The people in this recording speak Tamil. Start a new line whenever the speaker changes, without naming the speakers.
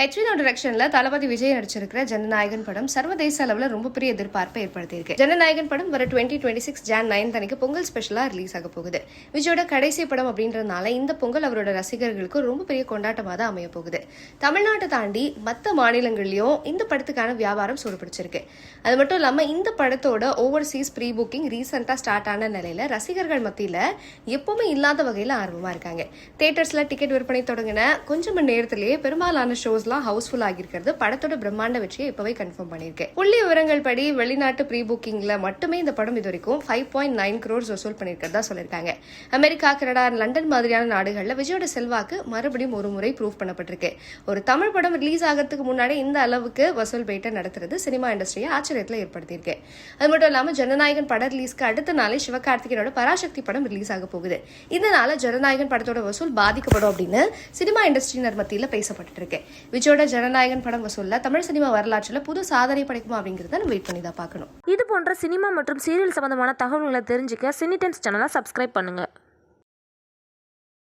ஹெச்வினோ டிரெக்ஷன்ல தளபதி விஜய் நடிச்சிருக்கிற ஜனநாயகன் படம் சர்வதேச அளவில் ரொம்ப பெரிய எதிர்பார்ப்பை ஏற்படுத்தியிருக்கு. ஜனநாயகன் படம் வர twenty twenty six Jan nine தனிக்கு Pongal ஸ்பெஷலாக ரிலீஸ் ஆக போகுது. விஜயோட கடைசி படம் அப்படின்றதுனால இந்த பொங்கல் அவரோட ரசிகர்களுக்கு ரொம்ப பெரிய கொண்டாட்டமாக தான் அமைய போகுது. தமிழ்நாட்டை தாண்டி மற்ற மாநிலங்கள்லையும் இந்த படத்துக்கான வியாபாரம் சூடுபிடிச்சிருக்கு. அது மட்டும் இல்லாமல் இந்த படத்தோட ஓவர்சீஸ் ப்ரீ புக்கிங் ரீசெண்டாக ஸ்டார்ட் ஆன நிலையில ரசிகர்கள் மத்தியில் எப்பவுமே இல்லாத வகையில் ஆர்வமாக இருக்காங்க. தேட்டர்ஸில் டிக்கெட் விற்பனை தொடங்கின கொஞ்சம் மணி நேரத்திலேயே பெரும்பாலான ஷோஸ் ஷோஸ்லாம் ஹவுஸ்ஃபுல் ஆகியிருக்கிறது. படத்தோட பிரம்மாண்ட வெற்றியை இப்பவே கன்ஃபார்ம் பண்ணியிருக்கேன். புள்ளி விவரங்கள் படி வெளிநாட்டு ப்ரீ புக்கிங்ல மட்டுமே இந்த படம் இது வரைக்கும் ஃபைவ் பாயிண்ட் நைன் க்ரோர்ஸ் வசூல் பண்ணியிருக்கிறதா சொல்லியிருக்காங்க. அமெரிக்கா கனடா லண்டன் மாதிரியான நாடுகளில் விஜயோட செல்வாக்கு மறுபடியும் ஒரு முறை ப்ரூவ் பண்ணப்பட்டிருக்கு. ஒரு தமிழ் படம் ரிலீஸ் ஆகிறதுக்கு முன்னாடி இந்த அளவுக்கு வசூல் பேட்டை நடத்துறது சினிமா இண்டஸ்ட்ரியை ஆச்சரியத்தில் ஏற்படுத்தியிருக்கு. அது மட்டும் இல்லாமல் ஜனநாயகன் படம் ரிலீஸ்க்கு அடுத்த நாளே சிவகார்த்திகேயனோட பராசக்தி படம் ரிலீஸ் ஆக போகுது. இதனால ஜனநாயகன் படத்தோட வசூல் பாதிக்கப்படும் அப்படின்னு சினிமா இண்டஸ்ட்ரியினர் மத்தியில் பேசப்பட்டு இருக்கு விஜயோட ஜனநாயகன் படம் சொல்ல தமிழ் சினிமா வரலாற்றில் புது சாதனை படைக்குமா அப்படிங்கிறத நம்ம வெயிட் பண்ணி தான் பார்க்கணும்.
இது போன்ற சினிமா மற்றும் சீரியல் சம்பந்தமான தகவல்களை தெரிஞ்சுக்க சினிடென்ஸ் சேனலை சப்ஸ்கிரைப் பண்ணுங்கள்